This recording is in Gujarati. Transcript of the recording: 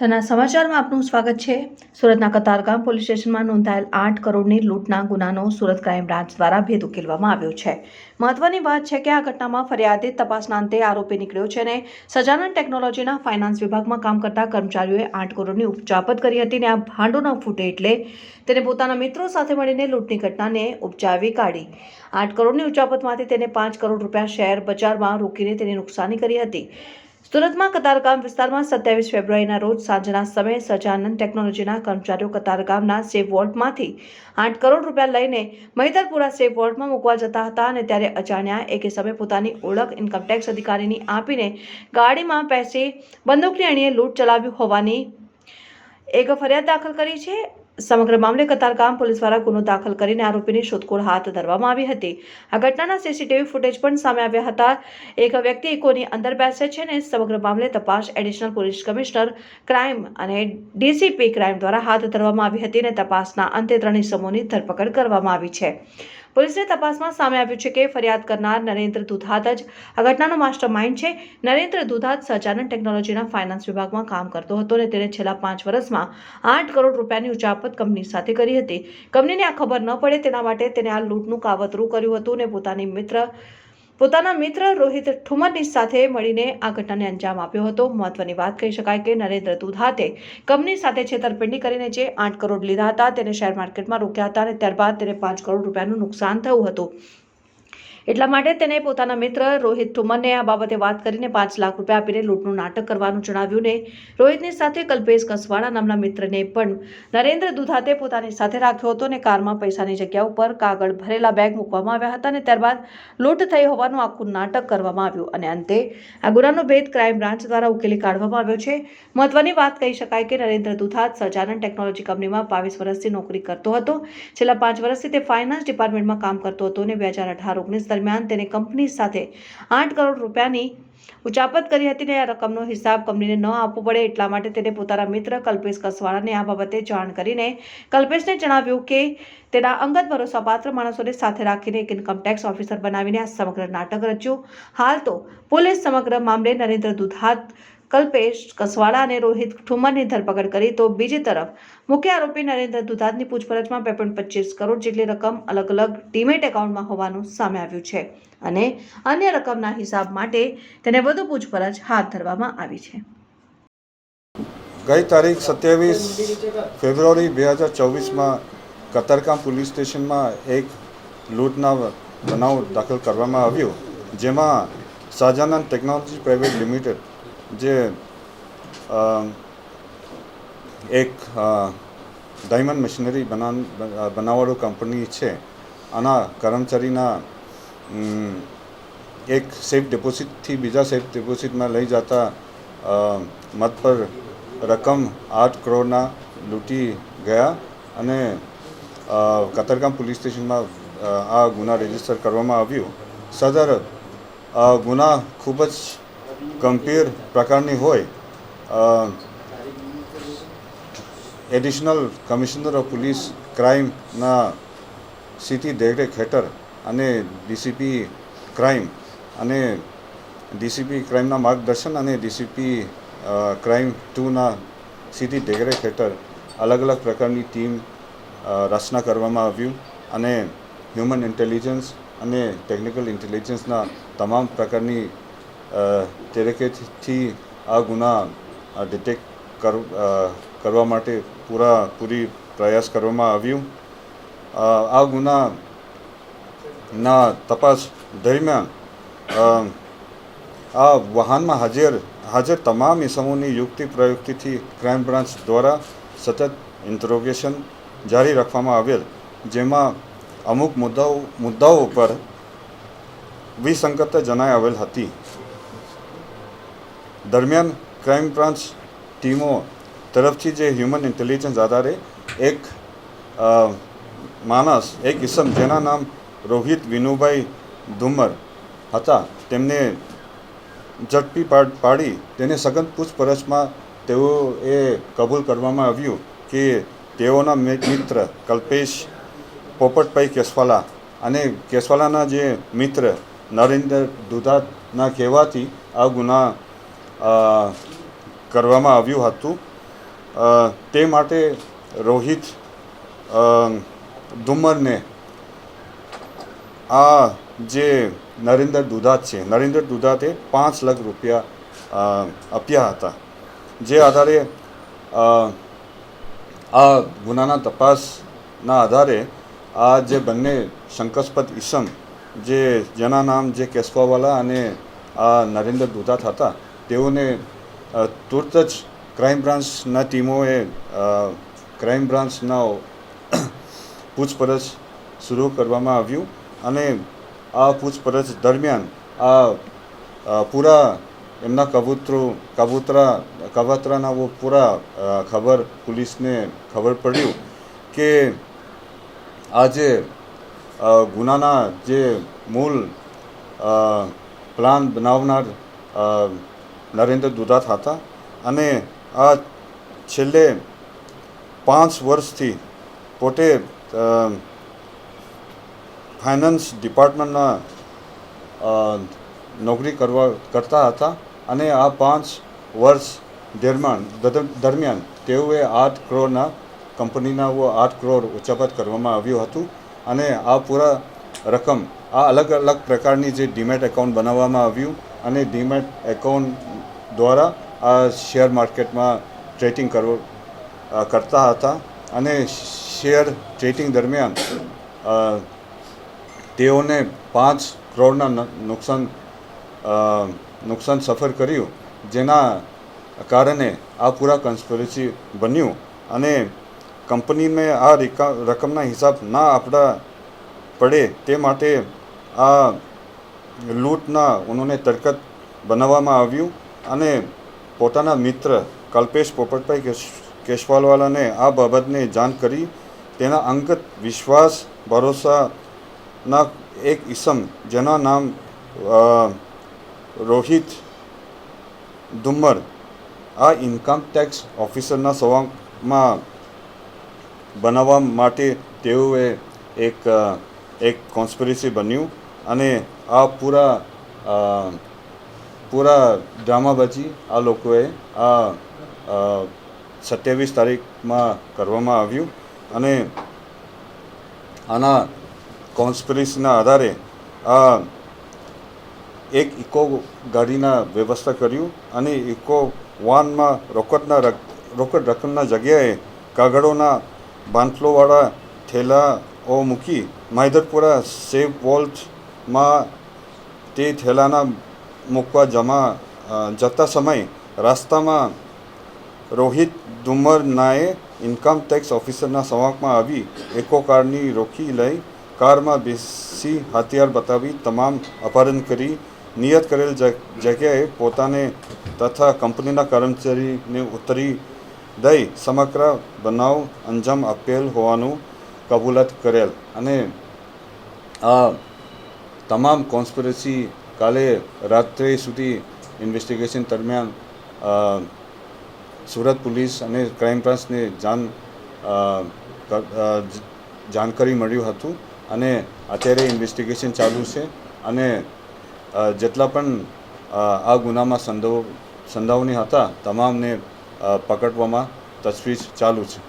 તેના સમાચારમાં આપનું સ્વાગત છે. સુરતના કતારગામ પોલીસ સ્ટેશનમાં નોંધાયેલ આઠ કરોડની લૂંટના ગુનાનો સુરત ક્રાઇમ બ્રાન્ચ દ્વારા ભેદ ઉકેલવામાં આવ્યો છે. મહત્વની વાત છે કે આ ઘટનામાં ફરિયાદી તપાસના અંતે આરોપી નીકળ્યો છે અને સજાનંદ ટેકનોલોજીના ફાઇનાન્સ વિભાગમાં કામ કરતા કર્મચારીઓએ આઠ કરોડની ઉપજાપત કરી હતી અને આ ભાંડો ન ફૂટે એટલે તેને પોતાના મિત્રો સાથે મળીને લૂંટની ઘટનાને ઉપજાવી કાઢી. આઠ કરોડની ઉપજાપતમાંથી તેને પાંચ કરોડ રૂપિયા શેર બજારમાં રોકીને તેની નુકસાની કરી હતી. સુરતમાં કતારગામ વિસ્તારમાં સત્યાવીસ ફેબ્રુઆરીના રોજ સાંજના સમયે સજાનંદ ટેકનોલોજીના કર્મચારીઓ કતારગામના સેફ વોર્ડમાંથી આઠ કરોડ રૂપિયા લઈને મહિધરપુરા સેફ વોર્ડમાં મૂકવા જતા હતા અને ત્યારે અજાણ્યા એકે સમયે પોતાની ઓળખ ઇન્કમટેક્સ અધિકારીની આપીને ગાડીમાં પેસી બંદૂકની અણીએ લૂંટ ચલાવ્યું હોવાની એક ફરિયાદ દાખલ કરી છે. સમગ્ર મામલે કતારગામ પોલીસ દ્વારા ગુનો દાખલ કરીને આરોપીની શોધખોળ હાથ ધરવામાં આવી હતી. આ ઘટનાના સીસીટીવી ફૂટેજ પણ સામે આવ્યા હતા. એક વ્યક્તિ ઇકોની અંદર બેસે છે અને સમગ્ર મામલે તપાસ એડિશનલ પોલીસ કમિશનર ક્રાઇમ અને ડીસીપી ક્રાઇમ દ્વારા હાથ ધરવામાં આવી હતી અને તપાસના અંતે ત્રણ ઇસમોની ધરપકડ કરવામાં આવી છે. પોલીસની તપાસમાં સામે આવ્યું છે કે ફરિયાદ કરનાર નરેન્દ્ર દુધાત જ આ ઘટનાનો માસ્ટર માઇન્ડ છે. નરેન્દ્ર દુધાત સહજાનંદ ટેકનોલોજીના ફાઇનાન્સ વિભાગમાં કામ કરતો હતો અને તેણે છેલ્લા પાંચ વર્ષમાં આઠ કરોડ રૂપિયાની ઉચાપત કંપની સાથે કરી હતી. કંપનીને આ ખબર ન પડે તેના માટે તેને આ લૂંટનું કાવતરું કર્યું હતું અને પોતાની મિત્ર પોતાના મિત્ર રોહિત ઠુમરની સાથે મળીને આ ઘટનાને અંજામ આપ્યો હતો. મહત્વની વાત કહી શકાય કે નરેન્દ્ર દુધાતે કંપની સાથે છેતરપિંડી કરીને જે આઠ કરોડ લીધા હતા તેને શેર માર્કેટમાં રોક્યા હતા અને ત્યારબાદ તેને પાંચ કરોડ રૂપિયાનું નુકસાન થયું હતું. એટલા માટે તેને પોતાના મિત્ર રોહિત ઠુમરને આ બાબતે વાત કરીને પાંચ લાખ રૂપિયા આપીને લૂંટનું નાટક કરવાનું જણાવ્યું ને રોહિતની સાથે કલ્પેશ કસવાડા નામના મિત્રને પણ નરેન્દ્ર દુધાતે પોતાની સાથે રાખ્યો હતો અને કારમાં પૈસાની જગ્યા ઉપર કાગળ ભરેલા બેગ મૂકવામાં આવ્યા હતા અને ત્યારબાદ લૂંટ થઈ હોવાનું આખું નાટક કરવામાં આવ્યું અને અંતે આ ગુનાનો ભેદ ક્રાઇમ બ્રાન્ચ દ્વારા ઉકેલી કાઢવામાં આવ્યો છે. મહત્વની વાત કહી શકાય કે નરેન્દ્ર દુધાત સજાનન ટેકનોલોજી કંપનીમાં બાવીસ વર્ષથી નોકરી કરતો હતો. છેલ્લા પાંચ વર્ષથી તે ફાઇનાન્સ ડિપાર્ટમેન્ટમાં કામ કરતો હતો અને બે હજાર અઢાર, ઓગણીસ દરમિયાન તેને કંપની સાથે આઠ કરોડ રૂપિયાની ઉચાપત કરી હતી ને આ રકમનો હિસાબ કંપનીને ન આપવો પડે એટલા માટે તેને પોતાના મિત્ર કલ્પેશ કસવાળાને આ બાબતે જાણ કરીને કલ્પેશને જણાવ્યું કે તેના અંગત ભરોસાપાત્ર માણસોને સાથે રાખીને એક ઇન્કમટેક્સ ઓફિસર બનાવીને આ સમગ્ર નાટક રચ્યું. હાલ તો પોલીસ સમગ્ર મામલે નરેન્દ્ર દુધાત કલ્પેશ કસવાડા અને રોહિત ઠુમરની ધરપકડ કરી તો બીજી તરફ મુખ્ય આરોપી નરેન્દ્ર દુધાતની પૂછપરછમાં બે પોઈન્ટ પચીસ કરોડ જેટલી રકમ અલગ અલગ ડીમેટ એકાઉન્ટમાં હોવાનું સામે આવ્યું છે અને અન્ય રકમના હિસાબ માટે તેને વધુ પૂછપરછ હાથ ધરવામાં આવી છે. ગઈ તારીખ સત્યાવીસ ફેબ્રુઆરી બે હજાર ચોવીસમાં કતારગામ પોલીસ સ્ટેશનમાં એક લૂંટના બનાવ દાખલ કરવામાં આવ્યો, જેમાં શાહજાનંદ ટેકનોલોજી પ્રાઇવેટ લિમિટેડ જે એક ડાયમંડ મશીનરી બના બનાવવાળું કંપની છે. આના કર્મચારીના એક સેફ ડિપોઝિટથી બીજા સેફ ડિપોઝિટમાં લઈ જતા મત પર રકમ આઠ કરોડના લૂંટી ગયા અને કતરગામ પોલીસ સ્ટેશનમાં આ ગુના રજિસ્ટર કરવામાં આવ્યું. સદર ગુના ખૂબ જ ગંભીર પ્રકારની હોય એડિશનલ કમિશનર ઓફ પોલીસ ક્રાઇમના સીટી દેખરેખ હેઠળ અને ડીસીપી ક્રાઇમ અને ડીસીપી ક્રાઇમના માર્ગદર્શન અને ડીસીપી ક્રાઇમ ટુના સીધી દેખરેખ હેઠળ અલગ અલગ પ્રકારની ટીમ રચના કરવામાં આવ્યું અને હ્યુમન ઇન્ટેલિજન્સ અને ટેકનિકલ ઇન્ટેલિજન્સના તમામ પ્રકારની અ, દેખરેખથી આ ગુના ડિટેક્ટ કર કરવા માટે પૂરા પૂરી પ્રયાસ કરવામાં આવ્યું. આ ગુનાના તપાસ દરમિયાન આ વાહનમાં હાજર હાજર તમામ ઇસમોની યુક્તિ પ્રયુક્તિથી ક્રાઇમ બ્રાન્ચ દ્વારા સતત ઇન્ટ્રોગેશન જારી રાખવામાં આવેલ જેમાં અમુક મુદ્દાઓ મુદ્દાઓ પર વિસંગતતા જણાઈ આવેલ હતી. દરમિયાન ક્રાઇમ બ્રાન્ચ ટીમો તરફથી જે હ્યુમન ઇન્ટેલિજન્સ આધારે એક માણસ, એક ઇસમ જેના નામ રોહિત વિનુભાઈ ધુમર હતા, તેમને ઝડપી પાડી, તેને સઘન પૂછપરછમાં તેઓ એ કબૂલ કરવામાં આવ્યું કે તેઓના મિત્ર કલ્પેશ પોપટભાઈ કેસવાલા અને કેસવાલાના જે મિત્ર નરેન્દ્ર દુધાતના કહેવાથી આ ગુના કરવામાં આવ્યું હતું. તે માટે રોહિત ધુમ્મરને આ જે નરેન્દ્ર દુધાત છે, નરેન્દ્ર દુધાતે પાંચ લાખ રૂપિયા આપ્યા હતા. જે આધારે આ ગુનાના તપાસના આધારે આ જે બંને શંકાસ્પદ ઈસમ, જે જેના નામ જે કેશવાવાલા અને આ નરેન્દ્ર દુધાત હતા તેઓને તુરત જ ક્રાઇમ બ્રાન્ચના ટીમોએ ક્રાઇમ બ્રાન્ચના પૂછપરછ શરૂ કરવામાં આવ્યું અને આ પૂછપરછ દરમિયાન આ પૂરા એમના કબૂતરો, કબૂતરા કબૂતરાના વો પૂરા ખબર પોલીસને ખબર પડ્યું કે આ જે ગુનાના જે મૂળ પ્લાન બનાવનાર નરેન્દ્ર દુધાત હતા અને આ છેલ્લે પાંચ વર્ષથી પોતે ફાઇનાન્સ ડિપાર્ટમેન્ટના નોકરી કરવા, કરતા હતા અને આ પાંચ વર્ષ દરમિયાન દર- દરમિયાન તેઓએ આઠ કરોડના કંપનીના આઠ કરોડ ઉચ્ચાપત કરવામાં આવ્યું હતું અને આ પૂરા રકમ, આ અલગ અલગ પ્રકારની જે ડીમેટ એકાઉન્ટ બનાવવામાં આવ્યું અને ડીમેટ એકાઉન્ટ દ્વારા આ શેર માર્કેટમાં ટ્રેડિંગ કરવો કરતા હતા અને શેર ટ્રેડિંગ દરમિયાન તેઓને પાંચ કરોડના નુકસાન નુકસાન સફર કર્યું, જેના કારણે આ પૂરા કન્સ્પિરસી બન્યું અને કંપનીને આ રિકા, રકમના હિસાબ ના આપડા પડે તે માટે આ લૂંટના ઉનોને તરકત બનાવવામાં આવ્યું અને પોતાના મિત્ર કલ્પેશ પોપટભાઈ કેશ, કેશવાલવાલાને આ બાબતને જાણ કરી. તેના અંગત વિશ્વાસ, ભરોસાના એક ઈસમ, જેના નામ રોહિત ધુમ્મર, આ ઇન્કમ ટેક્સ ઓફિસરના સવાંગમાં બનાવવા માટે તેઓએ એક એક કોન્સ્પિરસી બન્યું. અને આ પૂરા પૂરા ડ્રામા બચી આ લોકોએ આ સત્યાવીસ તારીખમાં કરવામાં આવ્યું. અને આના કોન્સ્પિરસીના આધારે આ એક ઇકો ગાડીના વ્યવસ્થા કર્યું અને ઇકો વાનમાં રોકડના રક- રોકડ રકમના જગ્યાએ કાગળોના બાંધલોવાળા થેલાઓ મૂકી માહિદરપુરા સેવ વોલ્ટમાં તે થેલાના મૂકવા જમા જતા સમયે રસ્તામાં રોહિત ડુમરનાએ ઇન્કમ ટેક્સ ઓફિસરના સંવાકમાં આવી એકો કારની રોકી લઈ કારમાં બેસી હથિયાર બતાવી તમામ અપહરણ કરી, નિયત કરેલ જગ્યાએ પોતાને તથા કંપનીના કર્મચારીને ઉતરી દઈ સમગ્ર બનાવ અંજામ આપેલ હોવાનું કબૂલાત કરેલ. અને આ તમામ કોન્સ્પિરસી કાલે રાત્રે સુધી ઇન્વેસ્ટિગેશન દરમિયાન સુરત પોલીસ અને ક્રાઇમ બ્રાન્ચને જાણ જાણકારી મળ્યું હતું અને અત્યારે ઇન્વેસ્ટિગેશન ચાલુ છે અને જેટલા પણ આ ગુનામાં સંદો સંડોવણી હતા, તમામને પકડવામાં તજવીજ ચાલુ છે.